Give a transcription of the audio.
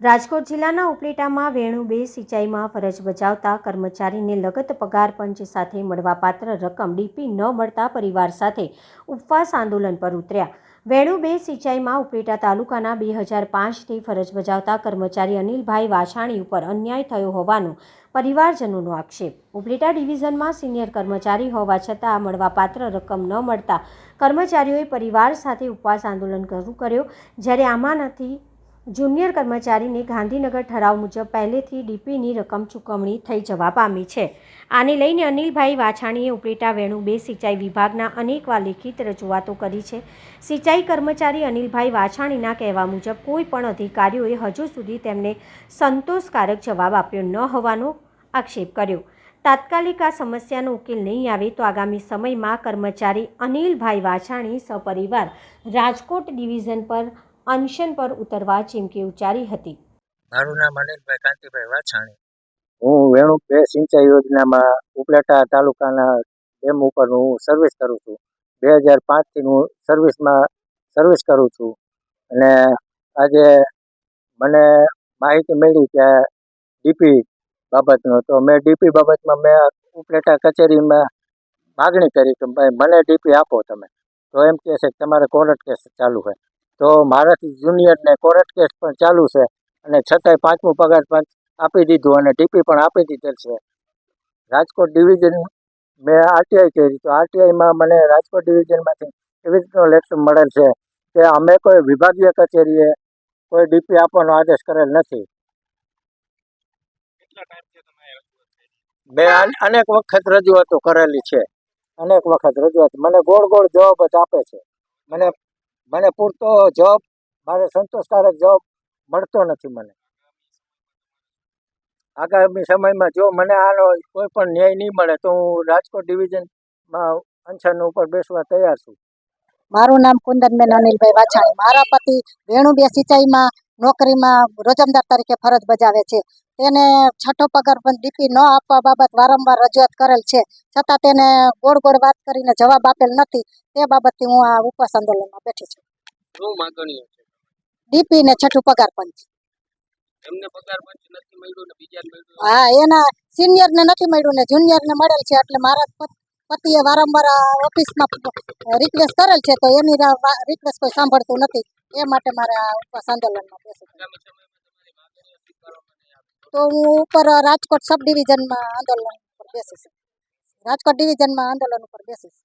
રાજકોટ જિલ્લાના ઉપલેટામાં વેણુ બે સિંચાઈમાં ફરજ બજાવતા કર્મચારીને લગત પગાર પંચ સાથે મળવાપાત્ર રકમ ડીપી ન મળતા પરિવાર સાથે ઉપવાસ આંદોલન પર ઉતર્યા. વેણુ બે સિંચાઈમાં ઉપલેટા તાલુકાના બે હજાર પાંચથી ફરજ બજાવતા કર્મચારી અનિલભાઈ વાછાણી ઉપર અન્યાય થયો હોવાનો પરિવારજનોનો આક્ષેપ. ઉપલેટા ડિવિઝનમાં સિનિયર કર્મચારી હોવા છતાં મળવાપાત્ર રકમ ન મળતા કર્મચારીઓએ પરિવાર સાથે ઉપવાસ આંદોલન શરૂ કર્યો. જ્યારે આમાંનાથી જુનિયર કર્મચારીને ગાંધીનગર ઠરાવ મુજબ પહેલેથી ડીપીની રકમ ચૂકવણી થઈ જવા પામી છે. આને લઈને અનિલભાઈ વાછાણીએ ઉપલેટા વેણુ બે સિંચાઈ વિભાગના અનેકવાર લેખિત રજૂઆતો કરી છે. સિંચાઈ કર્મચારી અનિલભાઈ વાછાણીના કહેવા મુજબ કોઈ પણ અધિકારીઓએ હજુ સુધી તેમને સંતોષકારક જવાબ આપ્યો ન હોવાનો આક્ષેપ કર્યો. તાત્કાલિક આ સમસ્યાનો ઉકેલ નહીં આવે તો આગામી સમયમાં કર્મચારી અનિલભાઈ વાછાણી સપરિવાર રાજકોટ ડિવિઝન પર અનશન પર ઉતરવા ચીમકી ઉચ્ચારી હતી. મારું નામ અનિલભાઈ કાંતિભાઈ વાછાણી. હું વેણુ બે સિંચાઈ યોજનામાં ઉપલેટા તાલુકાના ડેમ ઉપર હું સર્વિસ કરું છું. બે હજાર પાંચથી હું સર્વિસમાં સર્વિસ કરું છું. અને આજે મને માહિતી મળી કે ડીપી બાબતનો તો મેં ડીપી બાબતમાં મેં ઉપલેટા કચેરીમાં માગણી કરી કે ભાઈ મને ડીપી આપો તમે. તો એમ કહે છે કે તમારે કોર્ટ કેસ ચાલુ છે તો મારાથી જુનિયરને કોર્ટ કેસ પણ ચાલુ છે અને છતાંય પાંચમું પગાર પંચ આપી દીધું અને ડીપી પણ આપી દીધેલ છે. રાજકોટ ડિવિઝન મેં આરટીઆઈ કરી તો આરટીઆઈમાં મને રાજકોટ ડિવિઝનમાંથી એવી રીતનો લેટર મળેલ છે કે અમે કોઈ વિભાગીય કચેરીએ કોઈ ડીપી આપવાનો આદેશ કરેલ નથી. મેં અન- અનેક વખત રજૂઆતો કરેલી છે. અનેક વખત રજૂઆત. મને ગોળ ગોળ જવાબ જ આપે છે. મને મને પૂરતો જોબ મારે સંતોષકારક જોબ મળતો નથી મને. આગામી સમયમાં જો મને આનો કોઈ પણ ન્યાય નહીં મળે તો હું રાજકોટ ડિવિઝનમાં અનશન ઉપર બેસવા તૈયાર છું. મારું નામ કુંદનબેન અનિલભાઈ વાછાણી. મારા પતિ વેણુબે સિંચાઈમાં નોકરીમાં રોજમદાર તરીકે ફરજ બજાવે છે. તેને છઠ્ઠો પગાર પણ ડીપી ન આપવા બાબત વારંવાર રજૂઆત કરેલ છે. છતાં તેને ગોળ ગોળ વાત કરીને જવાબ આપેલ નથી. તે બાબતથી હું આ ઉપવાસ આંદોલનમાં બેઠી છું. શું માગણીઓ છે. ડીપી ને છઠ્ઠું પગાર પંચ. એમને પગાર પંચ નથી મળ્યું ને બીજા મળ્યું હા એના સિનિયર ને નથી મળ્યું ને જુનિયર ને મળેલ છે એટલે મારા પતિએ વારંવાર ઓફિસમાં રિક્વેસ્ટ કરેલ છે તો એની રિક્વેસ્ટ કોઈ સાંભળતું નથી. એ માટે મારે ઉપવાસ આંદોલનમાં બેસવું તો હું ઉપર રાજકોટ સબ ડિવિઝનમાં આંદોલન ઉપર બેસીશ રાજકોટ ડિવિઝનમાં આંદોલન ઉપર બેસીશ